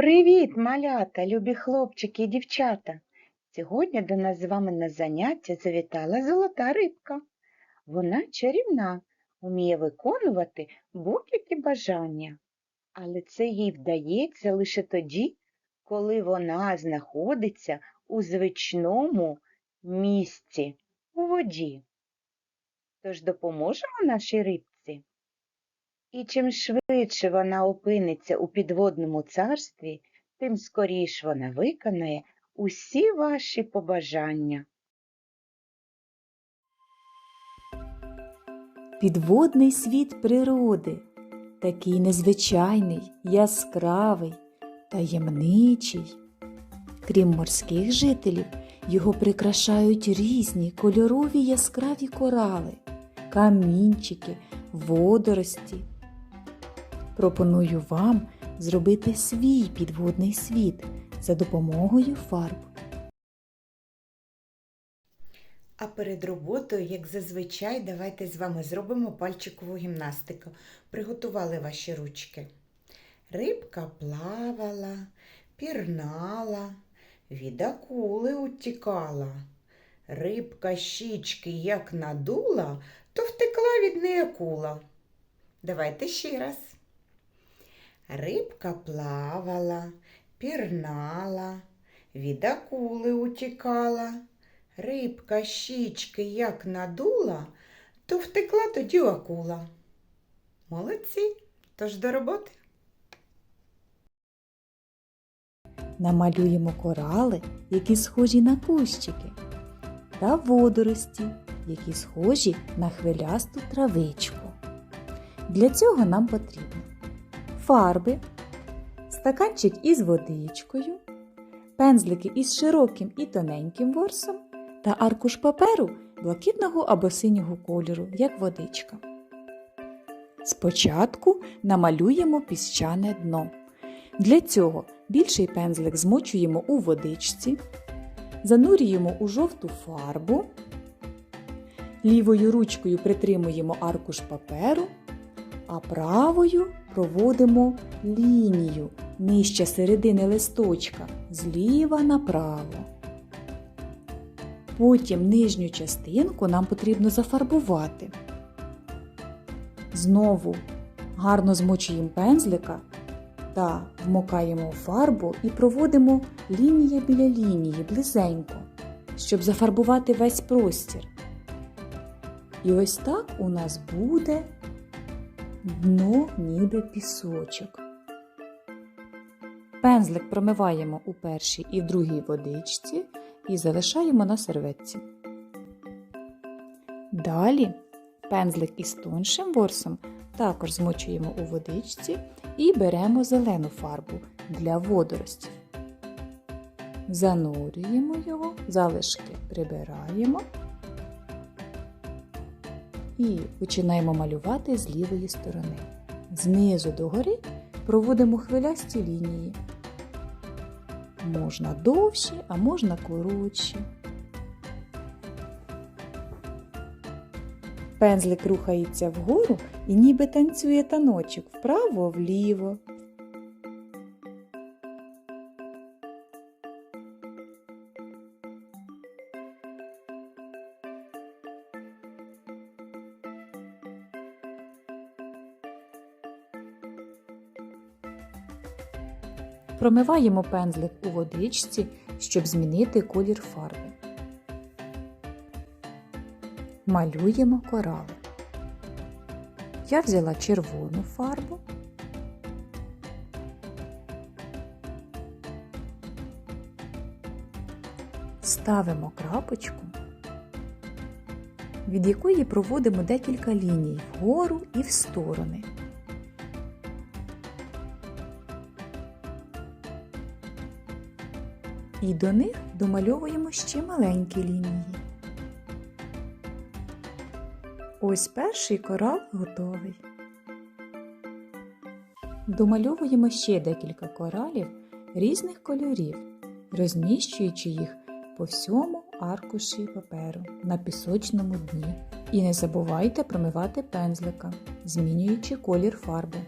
Привіт, малята, любі хлопчики і дівчата! Сьогодні до нас з вами на заняття завітала золота рибка. Вона чарівна, вміє виконувати будь-які бажання, але це їй вдається лише тоді, коли вона знаходиться у звичному місці у воді. Тож допоможемо нашій рибці. І чим швидше вона опиниться у підводному царстві, тим скоріш вона виконає усі ваші побажання. Підводний світ природи, такий незвичайний, яскравий, таємничий. Крім морських жителів, його прикрашають різні кольорові яскраві корали, камінчики, водорості. Пропоную вам зробити свій підводний світ за допомогою фарб. А перед роботою, як зазвичай, давайте з вами зробимо пальчикову гімнастику. Приготували ваші ручки. Рибка плавала, пірнала, від акули утікала. Рибка щічки як надула, то втекла від неї акула. Давайте ще раз. Рибка плавала, пірнала, від акули утікала. Рибка щічки як надула, то втекла тоді акула. Молодці, тож до роботи. Намалюємо корали, які схожі на кущики, та водорості, які схожі на хвилясту травичку. Для цього нам потрібно фарби, стаканчик із водичкою, пензлики із широким і тоненьким ворсом та аркуш паперу блакитного або синього кольору, як водичка. Спочатку намалюємо піщане дно. Для цього більший пензлик змочуємо у водичці, занурюємо у жовту фарбу, лівою ручкою притримуємо аркуш паперу, а правою проводимо лінію нижче середини листочка зліва направо. Потім нижню частинку нам потрібно зафарбувати. Знову гарно змочуємо пензлика та вмокаємо фарбу і проводимо лінія біля лінії близенько, щоб зафарбувати весь простір. І ось так у нас буде дно ніби пісочок. Пензлик промиваємо у першій і в другій водичці і залишаємо на серветці. Далі пензлик із тоншим ворсом також змочуємо у водичці і беремо зелену фарбу для водоростів. Занурюємо його, залишки прибираємо і починаємо малювати з лівої сторони. Знизу догори проводимо хвилясті лінії. Можна довші, а можна коротші. Пензлик рухається вгору і ніби танцює таночок вправо-вліво. Промиваємо пензлик у водичці, щоб змінити колір фарби. Малюємо корали. Я взяла червону фарбу. Ставимо крапочку, від якої проводимо декілька ліній вгору і в сторони. І до них домальовуємо ще маленькі лінії. Ось перший корал готовий. Домальовуємо ще декілька коралів різних кольорів, розміщуючи їх по всьому аркуші паперу на пісочному дні. І не забувайте промивати пензлика, змінюючи колір фарби.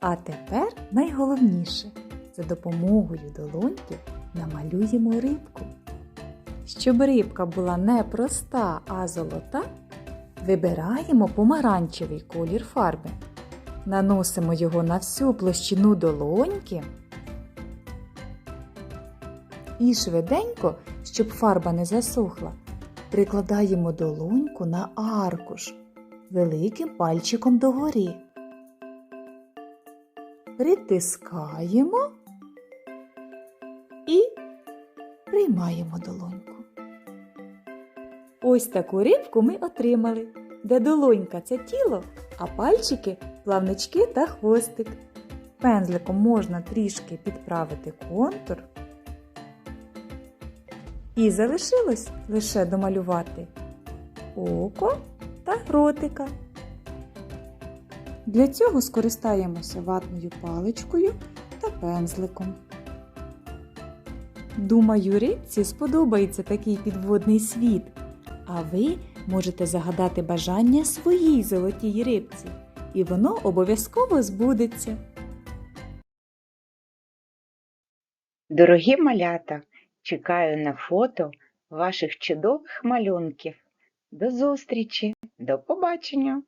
А тепер найголовніше за допомогою долоньки намалюємо рибку. Щоб рибка була не проста, а золота, вибираємо помаранчевий колір фарби. Наносимо його на всю площину долоньки і швиденько, щоб фарба не засохла, прикладаємо долоньку на аркуш великим пальчиком догори. Притискаємо приймаємо долоньку. Ось таку рибку ми отримали, де долонька це тіло, а пальчики плавнички та хвостик. Пензликом можна трішки підправити контур. І залишилось лише домалювати око та ротика. Для цього скористаємося ватною паличкою та пензликом. Думаю, рибці сподобається такий підводний світ, а ви можете загадати бажання своїй золотій рибці, і воно обов'язково збудеться. Дорогі малята, чекаю на фото ваших чудових малюнків. До зустрічі, до побачення!